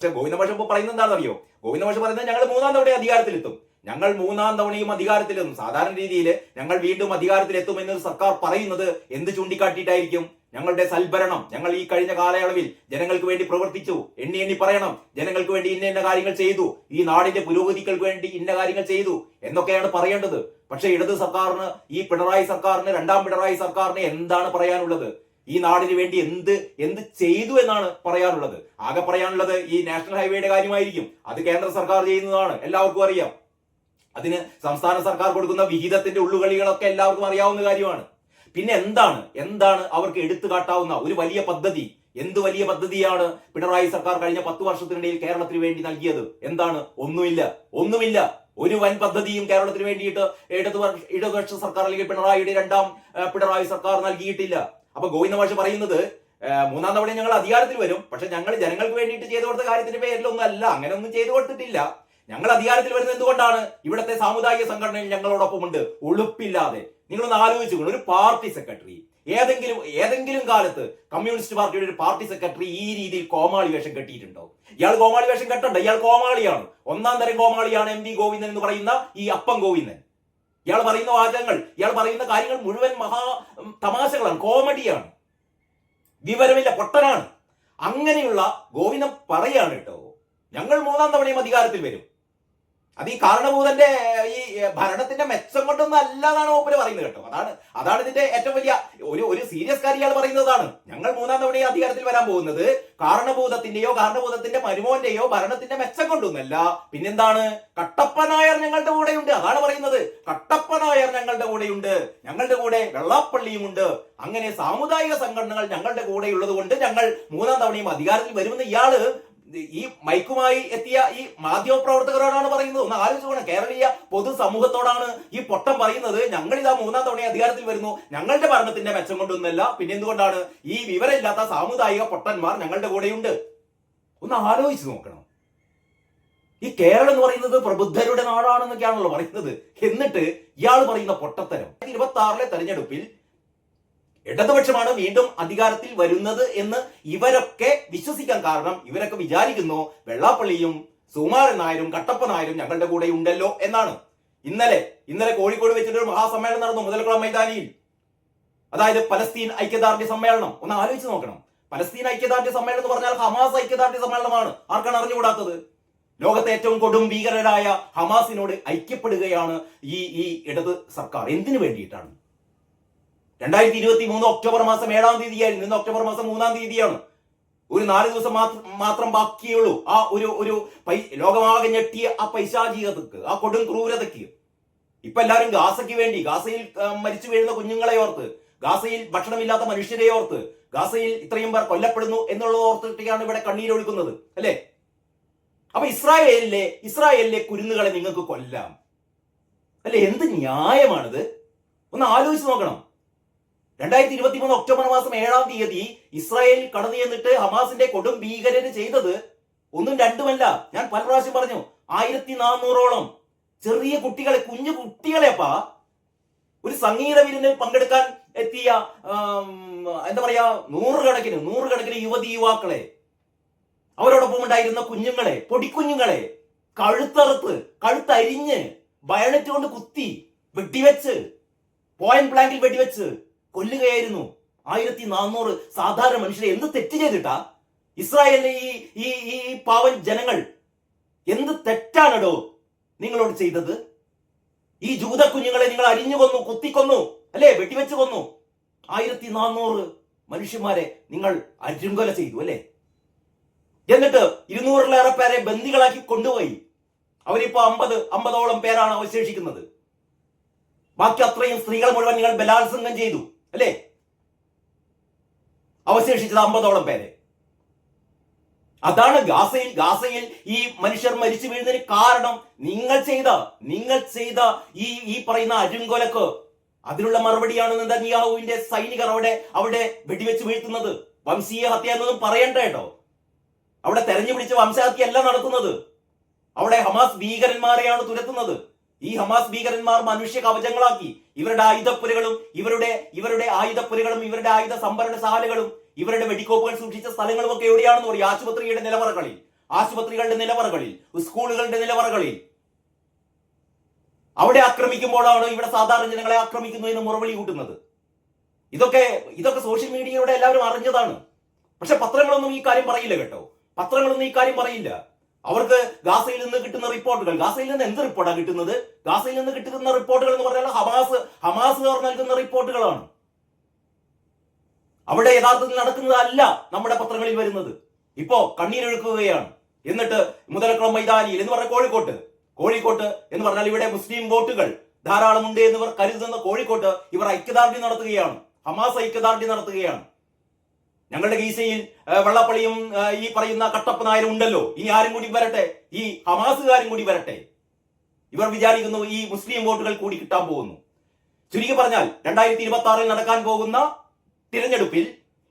പക്ഷെ ഗോവിന്ദ മാഷ് ഇപ്പോൾ പറയുന്നത് എന്താണെന്നറിയോ? ഗോവിന്ദ മാഷ് പറയുന്നത് ഞങ്ങൾ മൂന്നാം തവണ അധികാരത്തിലെത്തും. ഞങ്ങൾ മൂന്നാം തവണയും അധികാരത്തിലെത്തും. സാധാരണ രീതിയിൽ ഞങ്ങൾ വീണ്ടും അധികാരത്തിലെത്തും എന്ന് സർക്കാർ പറയുന്നത് എന്ത് ചൂണ്ടിക്കാട്ടിയിട്ടായിരിക്കും? ഞങ്ങളുടെ സൽഭരണം. ഞങ്ങൾ ഈ കഴിഞ്ഞ കാലയളവിൽ ജനങ്ങൾക്ക് വേണ്ടി പ്രവർത്തിച്ചു. എണ്ണി എണ്ണി പറയണം. ജനങ്ങൾക്ക് വേണ്ടി ഇന്ന ഇന്ന കാര്യങ്ങൾ ചെയ്തു. ഈ നാടിന്റെ പുരോഗതികൾക്ക് വേണ്ടി ഇന്ന കാര്യങ്ങൾ ചെയ്തു എന്നൊക്കെയാണ് പറയേണ്ടത്. പക്ഷെ ഇടത് സർക്കാരിന് ഈ പിണറായി സർക്കാരിന് രണ്ടാം പിണറായി സർക്കാരിന് എന്താണ് പറയാനുള്ളത്? ഈ നാടിന് വേണ്ടി എന്ത് എന്ത് ചെയ്തു എന്നാണ് പറയാനുള്ളത്. ആകെ പറയാനുള്ളത് ഈ നാഷണൽ ഹൈവേയുടെ കാര്യമായിരിക്കും. അത് കേന്ദ്ര സർക്കാർ ചെയ്യുന്നതാണ്. എല്ലാവർക്കും അറിയാം. അതിന് സംസ്ഥാന സർക്കാർ കൊടുക്കുന്ന വിഹിതത്തിന്റെ ഉള്ളുകളികളൊക്കെ എല്ലാവർക്കും അറിയാവുന്ന കാര്യമാണ്. പിന്നെ എന്താണ്? എന്താണ് അവർക്ക് എടുത്തു കാട്ടാവുന്ന ഒരു വലിയ പദ്ധതി? എന്ത് വലിയ പദ്ധതിയാണ് പിണറായി സർക്കാർ കഴിഞ്ഞ പത്ത് വർഷത്തിനിടയിൽ കേരളത്തിന് വേണ്ടി നൽകിയത്? എന്താണ്? ഒന്നുമില്ല. ഒന്നുമില്ല. ഒരു വൻ പദ്ധതിയും കേരളത്തിന് വേണ്ടിയിട്ട് ഇടതുപക്ഷ ഇടതുപക്ഷ സർക്കാർ അല്ലെങ്കിൽ പിണറായിയുടെ രണ്ടാം പിണറായി സർക്കാർ നൽകിയിട്ടില്ല. അപ്പൊ ഗോവിന്ദ മാഷ് പറയുന്നത് മൂന്നാം തവണ ഞങ്ങൾ അധികാരത്തിൽ വരും. പക്ഷെ ഞങ്ങൾ ജനങ്ങൾക്ക് വേണ്ടിയിട്ട് ചെയ്തു കൊടുത്ത കാര്യത്തിന്റെ പേരിലൊന്നും അല്ല അങ്ങനെ ഒന്നും ചെയ്തു കൊടുത്തിട്ടില്ല. ഞങ്ങൾ അധികാരത്തിൽ വരുന്നത് എന്തുകൊണ്ടാണ്? ഇവിടത്തെ സാമുദായിക സംഘടനയിൽ ഞങ്ങളോടൊപ്പമുണ്ട്. ഉളുപ്പില്ലാതെ നിങ്ങളൊന്ന് ആലോചിച്ചു ഒരു പാർട്ടി സെക്രട്ടറി. ഏതെങ്കിലും ഏതെങ്കിലും കാലത്ത് കമ്മ്യൂണിസ്റ്റ് പാർട്ടിയുടെ ഒരു പാർട്ടി സെക്രട്ടറി ഈ രീതിയിൽ കോമാളി വേഷം കെട്ടിയിട്ടുണ്ടോ? ഇയാൾ കോമാളി വേഷം കെട്ടണ്ട. ഇയാൾ കോമാളിയാണ്. ഒന്നാം തരം കോമാളിയാണ് എം വി ഗോവിന്ദൻ എന്ന് പറയുന്ന ഈ അപ്പം ഗോവിന്ദൻ. ഇയാൾ പറയുന്ന വാചകങ്ങൾ ഇയാൾ പറയുന്ന കാര്യങ്ങൾ മുഴുവൻ മഹാ തമാശകളാണ് കോമഡിയാണ്. വിവരമില്ല പൊട്ടനാണ്. അങ്ങനെയുള്ള ഗോവിന്ദം പറയാണ് കേട്ടോ ഞങ്ങൾ മൂന്നാം തവണയും അധികാരത്തിൽ വരും. അത് ഈ കാരണഭൂതന്റെ ഈ ഭരണത്തിന്റെ മെച്ചം കൊണ്ടൊന്നും അല്ലാതാണ് ഓപ്പര് പറയുന്നത് കേട്ടോ. അതാണ് അതാണ് ഇതിന്റെ ഏറ്റവും വലിയ ഒരു ഒരു സീരിയസ് കാര്യം ഇയാൾ പറയുന്നതാണ്. ഞങ്ങൾ മൂന്നാം തവണ അധികാരത്തിൽ വരാൻ പോകുന്നത്. കാരണഭൂതത്തിന്റെയോ കാരണഭൂതത്തിന്റെ മരുമോന്റെയോ ഭരണത്തിന്റെ മെച്ചം കൊണ്ടൊന്നല്ല പിന്നെന്താണ്? കട്ടപ്പനായർ ഞങ്ങളുടെ കൂടെയുണ്ട്. അതാണ് പറയുന്നത്. കട്ടപ്പനായർ ഞങ്ങളുടെ കൂടെയുണ്ട്. ഞങ്ങളുടെ കൂടെ വെള്ളാപ്പള്ളിയുമുണ്ട്. അങ്ങനെ സാമുദായിക സംഘടനകൾ ഞങ്ങളുടെ കൂടെയുള്ളത് കൊണ്ട് ഞങ്ങൾ മൂന്നാം തവണയും അധികാരത്തിൽ വരുമെന്ന് ഇയാൾ ഈ മൈക്കുമായി എത്തിയ ഈ മാധ്യമ പ്രവർത്തകരോടാണ് പറയുന്നത്. ഒന്ന് ആലോചിക്കണം കേരളീയ പൊതുസമൂഹത്തോടാണ് ഈ പൊട്ടം പറയുന്നത്. ഞങ്ങൾ ഇതാ മൂന്നാം തവണ അധികാരത്തിൽ വരുന്നു. ഞങ്ങളുടെ ഭരണത്തിന്റെ മെച്ചം കൊണ്ടൊന്നല്ല പിന്നെ എന്തുകൊണ്ടാണ് ഈ വിവരമില്ലാത്ത സാമുദായിക പൊട്ടന്മാർ ഞങ്ങളുടെ കൂടെയുണ്ട്? ഒന്ന് ആലോചിച്ച് നോക്കണം. ഈ കേരളം എന്ന് പറയുന്നത് പ്രബുദ്ധരുടെ നാടാണെന്നൊക്കെയാണല്ലോ പറയുന്നത്. എന്നിട്ട് ഇയാൾ പറയുന്ന പൊട്ടത്തരം. ഇരുപത്തി ആറിലെ തെരഞ്ഞെടുപ്പിൽ ഇടതുപക്ഷമാണ് വീണ്ടും അധികാരത്തിൽ വരുന്നത് എന്ന് ഇവരൊക്കെ വിശ്വസിക്കാൻ കാരണം ഇവരൊക്കെ വിചാരിക്കുന്നു വെള്ളാപ്പള്ളിയും സുമാരൻ നായരും കട്ടപ്പ നായരും ഞങ്ങളുടെ കൂടെ ഉണ്ടല്ലോ എന്നാണ്. ഇന്നലെ ഇന്നലെ കോഴിക്കോട് വെച്ചിട്ട് ഒരു മഹാസമ്മേളനം നടന്നു മുതലക്കുളം മൈതാനിയിൽ. അതായത് പലസ്തീൻ ഐക്യദാർഢ്യ സമ്മേളനം. ഒന്ന് ആലോചിച്ച് നോക്കണം. പലസ്തീൻ ഐക്യദാർഢ്യ സമ്മേളനം എന്ന് പറഞ്ഞാൽ ഹമാസ് ഐക്യദാർഢ്യ സമ്മേളനമാണ്. ആർക്കാണ് അറിഞ്ഞുകൂടാത്തത്? ലോകത്തെ ഏറ്റവും കൊടും ഭീകരരായ ഹമാസിനോട് ഐക്യപ്പെടുകയാണ് ഈ ഈ ഇടത് സർക്കാർ. എന്തിനു വേണ്ടിയിട്ടാണ്? രണ്ടായിരത്തി ഇരുപത്തി മൂന്ന് ഒക്ടോബർ മാസം ഏഴാം തീയതിയായിരുന്നു ഇന്ന് ഒക്ടോബർ മാസം മൂന്നാം തീയതിയാണ്. ഒരു നാല് ദിവസം മാത്രം ബാക്കിയുള്ളൂ. ആ ഒരു ഒരു ലോകമാകെ ഞെട്ടിയ ആ പൈശാചികതക്ക് ആ കൊടും ക്രൂരതയ്ക്ക്. ഇപ്പൊ എല്ലാവരും ഗാസയ്ക്ക് വേണ്ടി ഗാസയിൽ മരിച്ചു വീഴുന്ന കുഞ്ഞുങ്ങളെ ഓർത്ത് ഗാസയിൽ ഭക്ഷണമില്ലാത്ത മനുഷ്യരെ ഓർത്ത് ഗാസയിൽ ഇത്രയും പേർ കൊല്ലപ്പെടുന്നു എന്നുള്ളത് ഓർത്തിട്ടാണ് ഇവിടെ കണ്ണീരൊഴുക്കുന്നത് അല്ലേ? അപ്പൊ ഇസ്രായേലിലെ ഇസ്രായേലിലെ കുരുന്നുകളെ നിങ്ങൾക്ക് കൊല്ലാം. അല്ലെ എന്ത് ന്യായമാണിത്? ഒന്ന് ആലോചിച്ച് നോക്കണം. രണ്ടായിരത്തി ഇരുപത്തി മൂന്ന് ഒക്ടോബർ മാസം ഏഴാം തീയതി ഇസ്രായേൽ കടന്നു ചെന്നിട്ട് ഹമാസിന്റെ കൊടും ഭീകരന് ചെയ്തത് ഒന്നും രണ്ടുമല്ല. ഞാൻ പല പ്രാവശ്യം പറഞ്ഞു ആയിരത്തി നാനൂറോളം ചെറിയ കുട്ടികളെ കുഞ്ഞു കുട്ടികളെപ്പാ ഒരു സംഗീത വിരുന്നിൽ പങ്കെടുക്കാൻ എത്തിയ എന്താ പറയാ നൂറുകണക്കിന് നൂറുകണക്കിന് യുവതി യുവാക്കളെ. അവരോടൊപ്പം ഉണ്ടായിരുന്ന കുഞ്ഞുങ്ങളെ പൊടിക്കുഞ്ഞുങ്ങളെ കഴുത്തറുത്ത് കഴുത്തരിഞ്ഞ് ബയണറ്റ് കൊണ്ട് കുത്തി വെടിവെച്ച് പോയിന്റ് ബ്ലാങ്കിൽ വെടിവെച്ച് കൊല്ലുകയായിരുന്നു. ആയിരത്തി നാനൂറ് സാധാരണ മനുഷ്യരെ എന്ത് തെറ്റ് ചെയ്തിട്ടാ? ഇസ്രായേലിലെ ഈ ഈ ഈ പാവൻ ജനങ്ങൾ എന്ത് തെറ്റാണടോ നിങ്ങളോട് ചെയ്തത്? ഈ ജൂത കുഞ്ഞുങ്ങളെ നിങ്ങൾ അരിഞ്ഞു കൊന്നു കുത്തിക്കൊന്നു അല്ലേ? വെട്ടിവെച്ച് കൊന്നു. ആയിരത്തി നാനൂറ് മനുഷ്യന്മാരെ നിങ്ങൾ അരിങ്കൊല ചെയ്തു അല്ലേ? എന്നിട്ട് ഇരുന്നൂറിലേറെ പേരെ ബന്ദികളാക്കി കൊണ്ടുപോയി. അവരിപ്പോ അമ്പത് അമ്പതോളം പേരാണ് അവശേഷിക്കുന്നത്. ബാക്കി അത്രയും സ്ത്രീകൾ മുഴുവൻ നിങ്ങൾ ബലാത്സംഗം ചെയ്തു. അല്ലേ? അവശേഷിച്ചത് അമ്പതോളം പേരെ. അതാണ് ഗാസയിൽ ഗാസയിൽ ഈ മനുഷ്യർ മരിച്ചു വീഴുന്നതിന് കാരണം. നിങ്ങൾ ചെയ്ത നിങ്ങൾ ചെയ്ത ഈ ഈ പറയുന്ന അരുങ്കൊലക്ക് അതിനുള്ള മറുപടിയാണ് നെതന്യാഹുവിന്റെ സൈനികർ അവിടെ അവിടെ വെടിവെച്ച് വീഴ്ത്തുന്നത്. വംശീയ ഹത്യ എന്നൊന്നും പറയണ്ട കേട്ടോ. അവിടെ തെരഞ്ഞു പിടിച്ച വംശഹത്യ അല്ല നടത്തുന്നത്. അവിടെ ഹമാസ് ഭീകരന്മാരെയാണ് തുരത്തുന്നത്. ഈ ഹമാസ് ഭീകരന്മാർ മനുഷ്യ കവചങ്ങളാക്കി. ഇവരുടെ ആയുധപ്പുരകളും ഇവരുടെ ഇവരുടെ ആയുധപ്പുരകളും ഇവരുടെ ആയുധ സംഭരണശാലകളും ഇവരുടെ വെടിക്കോപ്പുകൾ സൂക്ഷിച്ച സ്ഥലങ്ങളും ഒക്കെ എവിടെയാണെന്ന് പറയും ആശുപത്രിയുടെ നിലവറകളിൽ. ആശുപത്രികളുടെ നിലവറകളിൽ. സ്കൂളുകളുടെ നിലവറകളിൽ. അവിടെ ആക്രമിക്കുമ്പോഴാണ് ഇവിടെ സാധാരണ ജനങ്ങളെ ആക്രമിക്കുന്നതിന് മുറവിളി കൂട്ടുന്നത്. ഇതൊക്കെ ഇതൊക്കെ സോഷ്യൽ മീഡിയയുടെ എല്ലാവരും അറിഞ്ഞതാണ്. പക്ഷെ പത്രങ്ങളൊന്നും ഈ കാര്യം പറയില്ല കേട്ടോ. പത്രങ്ങളൊന്നും ഈ കാര്യം പറയില്ല. അവർക്ക് ഗാസയിൽ നിന്ന് കിട്ടുന്ന റിപ്പോർട്ടുകൾ. ഗാസയിൽ നിന്ന് എന്ത് റിപ്പോർട്ടാണ് കിട്ടുന്നത്? ഗാസയിൽ നിന്ന് കിട്ടുന്ന റിപ്പോർട്ടുകൾ എന്ന് പറഞ്ഞാൽ ഹമാസ് ഹമാസുകാർ നൽകുന്ന റിപ്പോർട്ടുകളാണ്. അവിടെ യഥാർത്ഥത്തിൽ നടക്കുന്നതല്ല നമ്മുടെ പത്രങ്ങളിൽ വരുന്നത്. ഇപ്പോ കണ്ണീരൊഴുക്കുകയാണ് എന്നിട്ട് മുതലക്കുളം മൈതാനിയിൽ എന്ന് പറഞ്ഞ കോഴിക്കോട്ട്. കോഴിക്കോട്ട് എന്ന് പറഞ്ഞാൽ ഇവിടെ മുസ്ലിം വോട്ടുകൾ ധാരാളമുണ്ട് എന്നിവർ കരുതുന്ന കോഴിക്കോട്ട് ഇവർ ഐക്യദാർഢ്യം നടത്തുകയാണ്. ഹമാസ് ഐക്യദാർഢ്യം നടത്തുകയാണ്. ഞങ്ങളുടെ ഗീസയിൽ വള്ളപ്പള്ളിയും ഈ പറയുന്ന കട്ടപ്പ നായരും ഉണ്ടല്ലോ. ഇനി ആരും കൂടി വരട്ടെ? ഈ ഹമാസുകാരും കൂടി വരട്ടെ? ഇവർ വിചാരിക്കുന്നു ഈ മുസ്ലിം വോട്ടുകൾ കൂടി കിട്ടാൻ പോകുന്നു. ചുരുക്കി പറഞ്ഞാൽ രണ്ടായിരത്തി ഇരുപത്തി ആറിൽ നടക്കാൻ പോകുന്ന തിരഞ്ഞെടുപ്പിൽ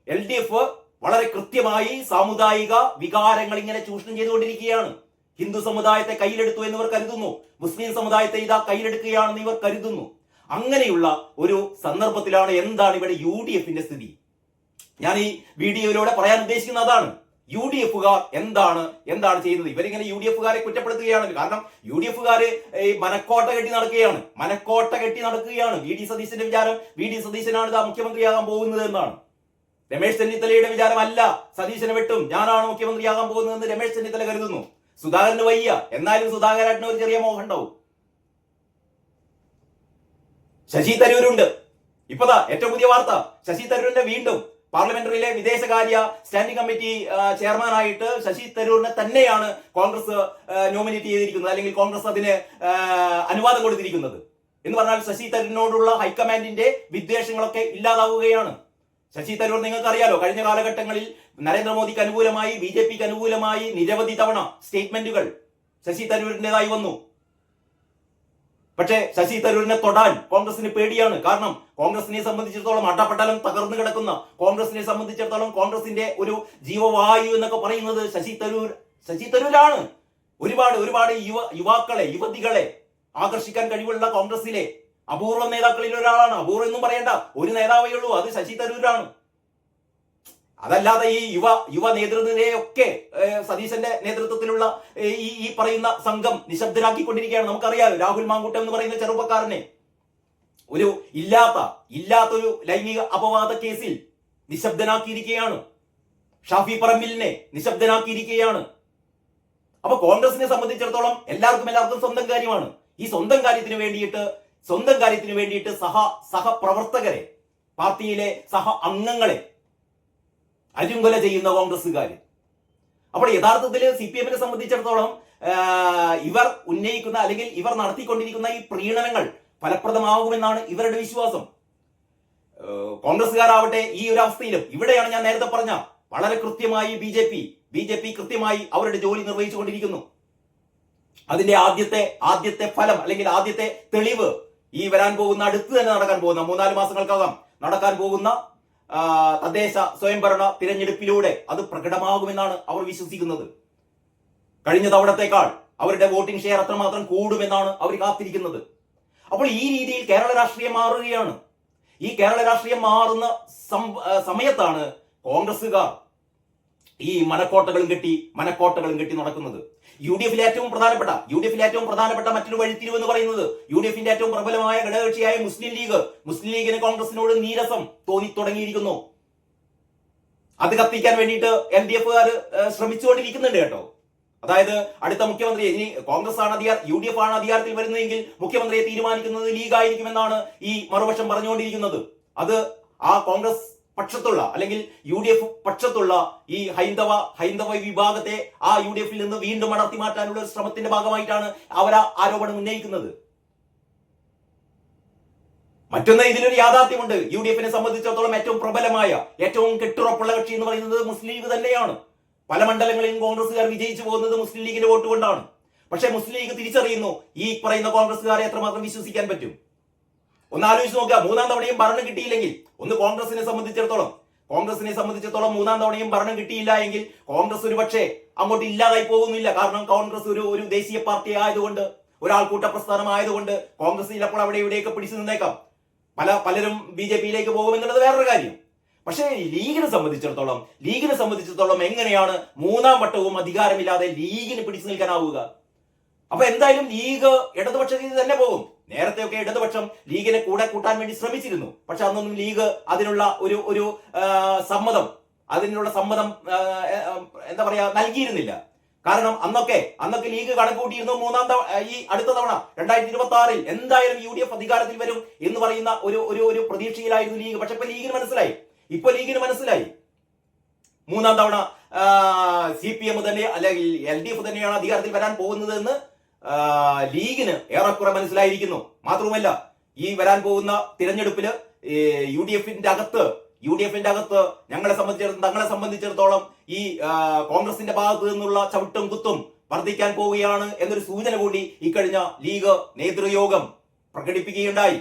എൽ ഡി എഫ് വളരെ കൃത്യമായി സാമുദായിക വികാരങ്ങൾ ഇങ്ങനെ ചൂഷണം ചെയ്തുകൊണ്ടിരിക്കുകയാണ്. ഹിന്ദു സമുദായത്തെ കയ്യിലെടുത്തു എന്നിവർ കരുതുന്നു. മുസ്ലിം സമുദായത്തെ ഇതാ കയ്യിലെടുക്കുകയാണെന്ന് ഇവർ കരുതുന്നു. അങ്ങനെയുള്ള ഒരു സന്ദർഭത്തിലാണ് എന്താണ് ഇവിടെ യു ഡി എഫിന്റെ സ്ഥിതി. ഞാൻ ഈ വീഡിയോയിലൂടെ പറയാൻ ഉദ്ദേശിക്കുന്ന അതാണ്. യു ഡി എഫുകാർ എന്താണ് എന്താണ് ചെയ്യുന്നത്? ഇവരിങ്ങനെ യു ഡി എഫുകാരെ കുറ്റപ്പെടുത്തുകയാണ് കാരണം യു ഡി എഫുകാര് ഈ മനക്കോട്ട കെട്ടി നടക്കുകയാണ്. മനക്കോട്ട കെട്ടി നടക്കുകയാണ്. വി ഡി സതീശന്റെ വിചാരം വി ഡി സതീശനാണ് ഇതാ മുഖ്യമന്ത്രിയാകാൻ പോകുന്നത് എന്നാണ്. രമേശ് ചെന്നിത്തലയുടെ വിചാരമല്ല സതീശനെ വെട്ടും. ഞാനാണ് മുഖ്യമന്ത്രിയാകാൻ പോകുന്നതെന്ന് രമേശ് ചെന്നിത്തല കരുതുന്നു. സുധാകരന് വയ്യ. എന്നാലും സുധാകരൻ ഒരു ചെറിയ മോഹം ഉണ്ടാവും. ശശി തരൂരുണ്ട്. ഇപ്പതാ ഏറ്റവും പുതിയ വാർത്ത. ശശി തരൂരിന്റെ വീണ്ടും പാർലമെന്ററിയിലെ വിദേശകാര്യ സ്റ്റാൻഡിംഗ് കമ്മിറ്റി ചെയർമാനായിട്ട് ശശി തരൂരിനെ തന്നെയാണ് കോൺഗ്രസ് നോമിനേറ്റ് ചെയ്തിരിക്കുന്നത് അല്ലെങ്കിൽ കോൺഗ്രസ് അതിന് അനുവാദം കൊടുത്തിരിക്കുന്നത്. എന്ന് പറഞ്ഞാൽ ശശി തരൂരിനോടുള്ള ഹൈക്കമാൻഡിന്റെ വിദ്വേഷങ്ങളൊക്കെ ഇല്ലാതാവുകയാണ്. ശശി തരൂർ നിങ്ങൾക്കറിയാലോ കഴിഞ്ഞ കാലഘട്ടങ്ങളിൽ നരേന്ദ്രമോദിക്ക് അനുകൂലമായി ബി ജെ പിക്ക് അനുകൂലമായി നിരവധി തവണ സ്റ്റേറ്റ്മെന്റുകൾ ശശി തരൂരിന്റെതായി വന്നു. പക്ഷേ ശശി തരൂരിനെ തൊടാൻ കോൺഗ്രസിന് പേടിയാണ്. കാരണം കോൺഗ്രസിനെ സംബന്ധിച്ചിടത്തോളം അടപ്പെട്ടാലും തകർന്നു കിടക്കുന്ന കോൺഗ്രസിനെ സംബന്ധിച്ചിടത്തോളം കോൺഗ്രസിന്റെ ഒരു ജീവവായു എന്നൊക്കെ പറയുന്നത് ശശി തരൂർ ശശി തരൂരാണ്. ഒരുപാട് ഒരുപാട് യുവ യുവാക്കളെ യുവതികളെ ആകർഷിക്കാൻ കഴിവുള്ള കോൺഗ്രസിലെ അപൂർവ നേതാക്കളിൽ ഒരാളാണ്. അപൂർവം എന്നും പറയേണ്ട ഒരു നേതാവേ ഉള്ളൂ. അത് ശശി തരൂരാണ്. അതല്ലാതെ ഈ യുവ യുവ നേതൃത്വത്തിനെയൊക്കെ സതീശന്റെ നേതൃത്വത്തിലുള്ള ഈ ഈ പറയുന്ന സംഘം നിശബ്ദരാക്കിക്കൊണ്ടിരിക്കുകയാണ്. നമുക്കറിയാലോ രാഹുൽ മാങ്കൂട്ടം എന്ന് പറയുന്ന ചെറുപ്പക്കാരനെ. ഒരു ഇല്ലാത്ത ഇല്ലാത്തൊരു ലൈംഗിക അപവാദ കേസിൽ നിശബ്ദനാക്കിയിരിക്കുകയാണ്. ഷാഫി പറമ്പിലിനെ നിശബ്ദനാക്കിയിരിക്കുകയാണ്. അപ്പൊ കോൺഗ്രസിനെ സംബന്ധിച്ചിടത്തോളം എല്ലാവർക്കും എല്ലാവർക്കും സ്വന്തം കാര്യമാണ്. ഈ സ്വന്തം കാര്യത്തിന് വേണ്ടിയിട്ട് സ്വന്തം കാര്യത്തിന് വേണ്ടിയിട്ട് സഹ സഹപ്രവർത്തകരെ പാർട്ടിയിലെ സഹ അംഗങ്ങളെ അരുങ്കൊല ചെയ്യുന്ന കോൺഗ്രസ്സുകാർ അപ്പോൾ യഥാർത്ഥത്തിൽ സി പി എമ്മിനെ സംബന്ധിച്ചിടത്തോളം ഇവർ ഉന്നയിക്കുന്ന അല്ലെങ്കിൽ ഇവർ നടത്തിക്കൊണ്ടിരിക്കുന്ന ഈ പ്രീണനങ്ങൾ ഫലപ്രദമാകുമെന്നാണ് ഇവരുടെ വിശ്വാസം. കോൺഗ്രസ്സുകാരാവട്ടെ ഈ ഒരു അവസ്ഥയിലും. ഇവിടെയാണ് ഞാൻ നേരത്തെ പറഞ്ഞ വളരെ കൃത്യമായി B J P B J P കൃത്യമായി അവരുടെ ജോലി നിർവഹിച്ചുകൊണ്ടിരിക്കുന്നു. അതിന്റെ ആദ്യത്തെ ആദ്യത്തെ ഫലം അല്ലെങ്കിൽ ആദ്യത്തെ തെളിവ് ഈ വരാൻ പോകുന്ന അടുത്ത് തന്നെ നടക്കാൻ പോകുന്ന മൂന്നാൽ മാസങ്ങൾക്കകം നടക്കാൻ പോകുന്ന തദ്ദേശ സ്വയംഭരണ തിരഞ്ഞെടുപ്പിലൂടെ അത് പ്രകടമാകുമെന്നാണ് അവർ വിശ്വസിക്കുന്നത്. കഴിഞ്ഞ തവണത്തേക്കാൾ അവരുടെ വോട്ടിംഗ് ഷെയർ അത്രമാത്രം കൂടുമെന്നാണ് അവർ കാത്തിരിക്കുന്നത്. അപ്പോൾ ഈ രീതിയിൽ കേരള രാഷ്ട്രീയം മാറുകയാണ്. ഈ കേരള രാഷ്ട്രീയം മാറുന്ന സമയത്താണ് കോൺഗ്രസ്സുകാർ ഈ മനക്കോട്ടകളും കെട്ടി മനക്കോട്ടകളും കെട്ടി നടക്കുന്നത്. യു ഡി എഫിലെ ഏറ്റവും പ്രധാനപ്പെട്ട യു ഡി എഫിലെ ഏറ്റവും പ്രധാനപ്പെട്ട മറ്റൊരു വഴിത്തിരിവ് എന്ന് പറയുന്നത് യു ഡി എഫിന്റെ ഏറ്റവും പ്രബലമായ ഘടകകക്ഷിയായ മുസ്ലിം ലീഗ്. മുസ്ലിം ലീഗിന് കോൺഗ്രസിനോട് നീരസം തോന്നി തുടങ്ങിയിരിക്കുന്നു. അത് കത്തിക്കാൻ വേണ്ടിയിട്ട് എൽ ഡി എഫുകാർ ശ്രമിച്ചുകൊണ്ടിരിക്കുന്നുണ്ട് കേട്ടോ. അതായത് അടുത്ത മുഖ്യമന്ത്രി ഇനി കോൺഗ്രസ് ആണ് അധികാര യു ഡി എഫ് ആണ് അധികാരത്തിൽ വരുന്നതെങ്കിൽ മുഖ്യമന്ത്രിയെ തീരുമാനിക്കുന്നത് ലീഗ് ആയിരിക്കുമെന്നാണ് ഈ മറുപക്ഷം പറഞ്ഞുകൊണ്ടിരിക്കുന്നത്. അത് ആ കോൺഗ്രസ് പക്ഷത്തുള്ള അല്ലെങ്കിൽ യു ഡി എഫ് പക്ഷത്തുള്ള ഈ ഹൈന്ദവ ഹൈന്ദവ വിഭാഗത്തെ ആ യു ഡി എഫിൽ നിന്ന് വീണ്ടും അടർത്തി മാറ്റാനുള്ള ശ്രമത്തിന്റെ ഭാഗമായിട്ടാണ് അവർ ആരോപണം ഉന്നയിക്കുന്നത്. മറ്റൊന്ന് ഇതിലൊരു യാഥാർത്ഥ്യമുണ്ട്. യു ഡി എഫിനെ സംബന്ധിച്ചിടത്തോളം ഏറ്റവും പ്രബലമായ ഏറ്റവും കെട്ടുറപ്പുള്ള കക്ഷി എന്ന് പറയുന്നത് മുസ്ലിം ലീഗ് തന്നെയാണ്. പല മണ്ഡലങ്ങളിലും കോൺഗ്രസ്സുകാർ വിജയിച്ചു പോകുന്നത് മുസ്ലിം ലീഗിന്റെ വോട്ട് കൊണ്ടാണ് പക്ഷേ മുസ്ലിം ലീഗ് തിരിച്ചറിയുന്നു ഈ പറയുന്ന കോൺഗ്രസ്സുകാരെ എത്രമാത്രം വിശ്വസിക്കാൻ പറ്റും? ഒന്ന് ആലോചിച്ച് നോക്കുക. മൂന്നാം തവണയും ഭരണം കിട്ടിയില്ലെങ്കിൽ ഒന്ന് കോൺഗ്രസിനെ സംബന്ധിച്ചിടത്തോളം കോൺഗ്രസിനെ സംബന്ധിച്ചിടത്തോളം മൂന്നാം തവണയും ഭരണം കിട്ടിയില്ല എങ്കിൽ കോൺഗ്രസ് ഒരു പക്ഷേ അങ്ങോട്ട് ഇല്ലാതായി പോകുന്നില്ല. കാരണം കോൺഗ്രസ് ഒരു ഒരു ദേശീയ പാർട്ടി ആയതുകൊണ്ട് ഒരാൾക്കൂട്ട പ്രസ്ഥാനം ആയതുകൊണ്ട് കോൺഗ്രസ് ചിലപ്പോൾ അവിടെ ഇവിടെയൊക്കെ പിടിച്ചു നിന്നേക്കാം. പല പലരും ബി ജെ പിയിലേക്ക് പോകുമെന്നുള്ളത് വേറൊരു കാര്യം. പക്ഷേ ലീഗിനെ സംബന്ധിച്ചിടത്തോളം ലീഗിനെ സംബന്ധിച്ചിടത്തോളം എങ്ങനെയാണ് മൂന്നാം വട്ടവും അധികാരമില്ലാതെ ലീഗിന് പിടിച്ചു നിൽക്കാനാവുക? അപ്പൊ എന്തായാലും ലീഗ് ഇടതുപക്ഷ രീതി തന്നെ പോകും. നേരത്തെയൊക്കെ ഇടതുപക്ഷം ലീഗിനെ കൂടെ കൂട്ടാൻ വേണ്ടി ശ്രമിച്ചിരുന്നു. പക്ഷെ അന്നൊന്നും ലീഗ് അതിനുള്ള ഒരു ഒരു സമ്മതം അതിനുള്ള സമ്മതം എന്താ പറയാ നൽകിയിരുന്നില്ല. കാരണം അന്നൊക്കെ അന്നൊക്കെ ലീഗ് കണക്കൂട്ടിയിരുന്നു മൂന്നാം തവണ ഈ അടുത്ത തവണ രണ്ടായിരത്തി ഇരുപത്തി ആറിൽ എന്തായാലും യു ഡി എഫ് അധികാരത്തിൽ വരും എന്ന് പറയുന്ന ഒരു ഒരു ഒരു പ്രതീക്ഷയിലായിരുന്നു ലീഗ്. പക്ഷെ ഇപ്പൊ ലീഗിന് മനസ്സിലായി. ഇപ്പൊ ലീഗിന് മനസ്സിലായി. മൂന്നാം തവണ സി പി എം തന്നെ അല്ലെങ്കിൽ എൽ ഡി എഫ് തന്നെയാണ് അധികാരത്തിൽ വരാൻ പോകുന്നത് എന്ന് ലീഗിന് ഏറെക്കുറെ മനസ്സിലായിരിക്കുന്നു. മാത്രവുമല്ല ഈ വരാൻ പോകുന്ന തിരഞ്ഞെടുപ്പിൽ യു ഡി എഫിന്റെ അകത്ത് യു ഡി എഫിന്റെ അകത്ത് ഞങ്ങളെ സംബന്ധിച്ചിടത്തോളം തങ്ങളെ സംബന്ധിച്ചിടത്തോളം ഈ കോൺഗ്രസിന്റെ ഭാഗത്ത് നിന്നുള്ള ചവിട്ടും കുത്തും വർദ്ധിക്കാൻ പോവുകയാണ് എന്നൊരു സൂചന കൂടി ഇക്കഴിഞ്ഞ ലീഗ് നേതൃയോഗം പ്രകടിപ്പിക്കുകയുണ്ടായി.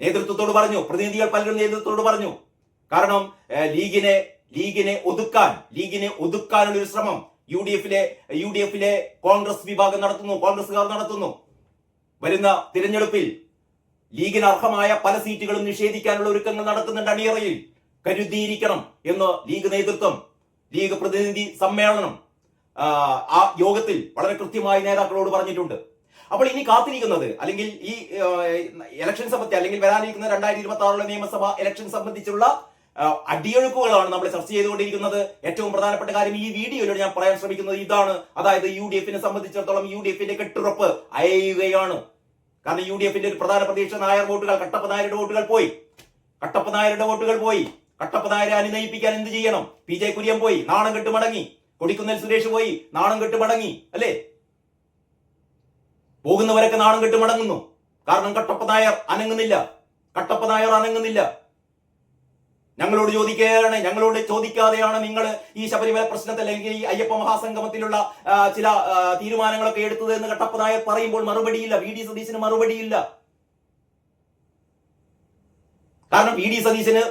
നേതൃത്വത്തോട് പറഞ്ഞു പ്രതിനിധികൾ പലരും നേതൃത്വത്തോട് പറഞ്ഞു. കാരണം ലീഗിനെ ലീഗിനെ ഒതുക്കാൻ ലീഗിനെ ഒതുക്കാനുള്ള ഒരു ശ്രമം യു ഡി എഫിലെ യു ഡി എഫിലെ കോൺഗ്രസ് വിഭാഗം നടത്തുന്നു കോൺഗ്രസുകാർ നടത്തുന്നു. വരുന്ന തിരഞ്ഞെടുപ്പിൽ ലീഗിന് അർഹമായ പല സീറ്റുകളും നിഷേധിക്കാനുള്ള ഒരുക്കങ്ങൾ നടക്കുന്നുണ്ട് അണിയറയിൽ. കരുതിയിരിക്കണം എന്ന് ലീഗ് നേതൃത്വം ലീഗ് പ്രതിനിധി സമ്മേളനം ആ, യോഗത്തിൽ വളരെ കൃത്യമായി നേതാക്കളോട് പറഞ്ഞിട്ടുണ്ട്. അപ്പോൾ ഇനി കാത്തിരിക്കുന്നത് അല്ലെങ്കിൽ ഈ ഇലക്ഷൻ സംബന്ധിച്ച് അല്ലെങ്കിൽ വരാനിരിക്കുന്ന രണ്ടായിരത്തി ഇരുപത്തി ആറിലെ നിയമസഭ ഇലക്ഷൻ സംബന്ധിച്ചുള്ള അടിയൊഴുക്കുകളാണ് നമ്മൾ ചർച്ച ചെയ്തുകൊണ്ടിരിക്കുന്നത്. ഏറ്റവും പ്രധാനപ്പെട്ട കാര്യം ഈ വീഡിയോയിലൂടെ ഞാൻ പറയാൻ ശ്രമിക്കുന്നത് ഇതാണ്. അതായത് യു ഡി എഫിനെ സംബന്ധിച്ചിടത്തോളം യു ഡി എഫിന്റെ കെട്ടുറപ്പ് അയയുകയാണ്. കാരണം യു ഡി എഫിന്റെ ഒരു പ്രധാന പ്രതീക്ഷ നായർ വോട്ടുകൾ കട്ടപ്പ നായരുടെ വോട്ടുകൾ പോയി. കട്ടപ്പ നായരുടെ വോട്ടുകൾ പോയി. കട്ടപ്പ നായരെ അനുനയിപ്പിക്കാൻ എന്ത് ചെയ്യണം? പി ജെ കുര്യൻ പോയി നാണം കെട്ട് മടങ്ങി. കൊടിക്കുന്നൽ സുരേഷ് പോയി നാണം കെട്ട് മടങ്ങി അല്ലേ? പോകുന്നവരൊക്കെ നാണം കെട്ട് മടങ്ങുന്നു. കാരണം കട്ടപ്പ നായർ അനങ്ങുന്നില്ല. കട്ടപ്പ നായർ അനങ്ങുന്നില്ല. ഞങ്ങളോട് ചോദിക്കുകയാണ് ഞങ്ങളോട് ചോദിക്കാതെയാണ് നിങ്ങൾ ഈ ശബരിമല പ്രശ്നത്തിൽ അല്ലെങ്കിൽ ഈ അയ്യപ്പ മഹാസംഗമത്തിലുള്ള ചില തീരുമാനങ്ങളൊക്കെ എടുത്തത് എന്ന് കട്ടപ്പ നായർ പറയുമ്പോൾ മറുപടിയില്ല. വി. ഡി. സതീശന് മറുപടിയില്ല. കാരണം വി. ഡി. സതീശന്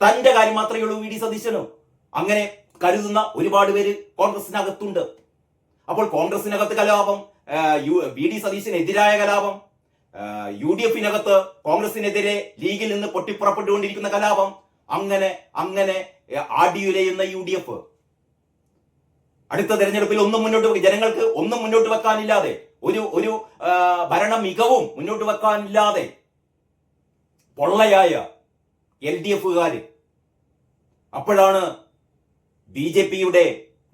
തന്റെ കാര്യം മാത്രമേ ഉള്ളൂ വി. ഡി. സതീശനും. അങ്ങനെ കരുതുന്ന ഒരുപാട് പേര് കോൺഗ്രസിനകത്തുണ്ട്. അപ്പോൾ കോൺഗ്രസിനകത്ത് കലാപം വി. ഡി. സതീശനെതിരായ കലാപം യു. ഡി. എഫിനകത്ത് കോൺഗ്രസിനെതിരെ ലീഗിൽ നിന്ന് പൊട്ടിപ്പുറപ്പെട്ടുകൊണ്ടിരിക്കുന്ന കലാപം അങ്ങനെ അങ്ങനെ ആടിയുലയുന്ന യു ഡി എഫ്. അടുത്ത തെരഞ്ഞെടുപ്പിൽ ഒന്നും മുന്നോട്ട് ജനങ്ങൾക്ക് ഒന്നും മുന്നോട്ട് വെക്കാനില്ലാതെ ഒരു ഒരു ഭരണ മികവും മുന്നോട്ട് വെക്കാനില്ലാതെ പൊള്ളയായ എൽ ഡി എഫുകാര്. അപ്പോഴാണ് ബി ജെ പിയുടെ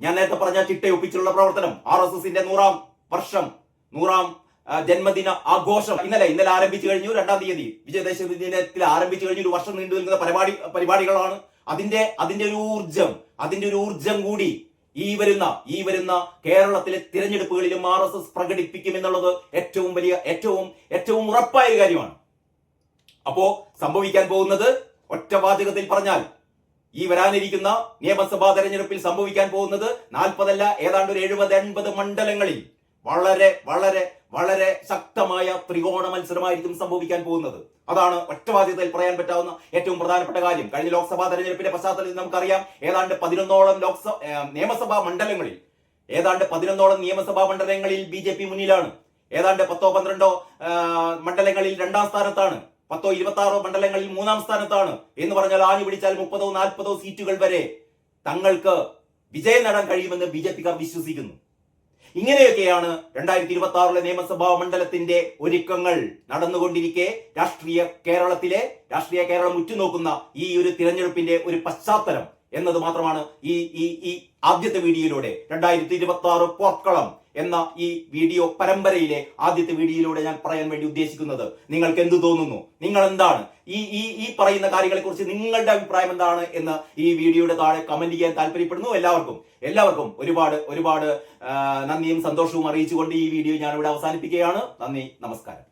ഞാൻ നേരത്തെ പറഞ്ഞ ചിട്ടയൊപ്പിച്ചുള്ള പ്രവർത്തനം ആർ എസ് എസിന്റെ നൂറാം വർഷം നൂറാം ജന്മദിന ആഘോഷം ഇന്നലെ ഇന്നലെ ആരംഭിച്ചു കഴിഞ്ഞു രണ്ടാം തീയതി. വിജയദശമി ദിനത്തിൽ ആരംഭിച്ചു കഴിഞ്ഞു ഒരു വർഷം നീണ്ടു നിൽക്കുന്ന പരിപാടി പരിപാടികളാണ്. അതിന്റെ അതിന്റെ ഒരു ഊർജം അതിന്റെ ഒരു ഊർജം കൂടി ഈ വരുന്ന ഈ വരുന്ന കേരളത്തിലെ തിരഞ്ഞെടുപ്പുകളിലും ആർ എസ് എസ് പ്രകടിപ്പിക്കും എന്നുള്ളത് ഏറ്റവും വലിയ ഏറ്റവും ഏറ്റവും ഉറപ്പായ കാര്യമാണ്. അപ്പോ സംഭവിക്കാൻ പോകുന്നത് ഒറ്റവാചകത്തിൽ പറഞ്ഞാൽ ഈ വരാനിരിക്കുന്ന നിയമസഭാ തെരഞ്ഞെടുപ്പിൽ സംഭവിക്കാൻ പോകുന്നത് നാൽപ്പതല്ല ഏതാണ്ട് ഒരു എഴുപത് എൺപത് മണ്ഡലങ്ങളിൽ വളരെ വളരെ വളരെ ശക്തമായ ത്രികോണ മത്സരമായിരിക്കും സംഭവിക്കാൻ പോകുന്നത്. അതാണ് ഒറ്റവാദ്യത്തിൽ പറയാൻ പറ്റാവുന്ന ഏറ്റവും പ്രധാനപ്പെട്ട കാര്യം. കഴിഞ്ഞ ലോക്സഭാ തെരഞ്ഞെടുപ്പിന്റെ പശ്ചാത്തലത്തിൽ നമുക്കറിയാം. ഏതാണ്ട് പതിനൊന്നോളം ലോക്സഭ നിയമസഭാ മണ്ഡലങ്ങളിൽ ഏതാണ്ട് പതിനൊന്നോളം നിയമസഭാ മണ്ഡലങ്ങളിൽ ബി ജെ പി മുന്നിലാണ്. ഏതാണ്ട് പത്തോ പന്ത്രണ്ടോ മണ്ഡലങ്ങളിൽ രണ്ടാം സ്ഥാനത്താണ്. പത്തോ ഇരുപത്തി ആറോ മണ്ഡലങ്ങളിൽ മൂന്നാം സ്ഥാനത്താണ്. എന്ന് പറഞ്ഞാൽ ആഞ്ഞു പിടിച്ചാൽ മുപ്പതോ നാൽപ്പതോ സീറ്റുകൾ വരെ തങ്ങൾക്ക് വിജയം നേടാൻ കഴിയുമെന്ന് ബി ജെ പിക്കാർ വിശ്വസിക്കുന്നു. ഇങ്ങനെയൊക്കെയാണ് രണ്ടായിരത്തി ഇരുപത്തി ആറിലെ നിയമസഭാ മണ്ഡലത്തിന്റെ ഒരുക്കങ്ങൾ നടന്നുകൊണ്ടിരിക്കെ രാഷ്ട്രീയ കേരളത്തിലെ രാഷ്ട്രീയ കേരളം ഉറ്റുനോക്കുന്ന ഈ ഒരു തിരഞ്ഞെടുപ്പിന്റെ ഒരു പശ്ചാത്തലം. എന്നത് മാത്രമാണ് ഈ ഈ ഈ ആദ്യത്തെ വീഡിയോയിലൂടെ രണ്ടായിരത്തി ഇരുപത്തി ആറ് പോർക്കളം എന്ന ഈ വീഡിയോ പരമ്പരയിലെ ആദ്യത്തെ വീഡിയോയിലൂടെ ഞാൻ പറയാൻ വേണ്ടി ഉദ്ദേശിക്കുന്നത്. നിങ്ങൾക്ക് എന്ത് തോന്നുന്നു? നിങ്ങൾ എന്താണ് ഈ ഈ ഈ പറയുന്ന കാര്യങ്ങളെ കുറിച്ച് നിങ്ങളുടെ അഭിപ്രായം എന്താണ് എന്ന് ഈ വീഡിയോയുടെ താഴെ കമന്റ് ചെയ്യാൻ താല്പര്യപ്പെടുന്നു എല്ലാവർക്കും. എല്ലാവർക്കും ഒരുപാട് ഒരുപാട് നന്ദിയും സന്തോഷവും അറിയിച്ചുകൊണ്ട് ഈ വീഡിയോ ഞാൻ ഇവിടെ അവസാനിപ്പിക്കുകയാണ്. നന്ദി നമസ്കാരം.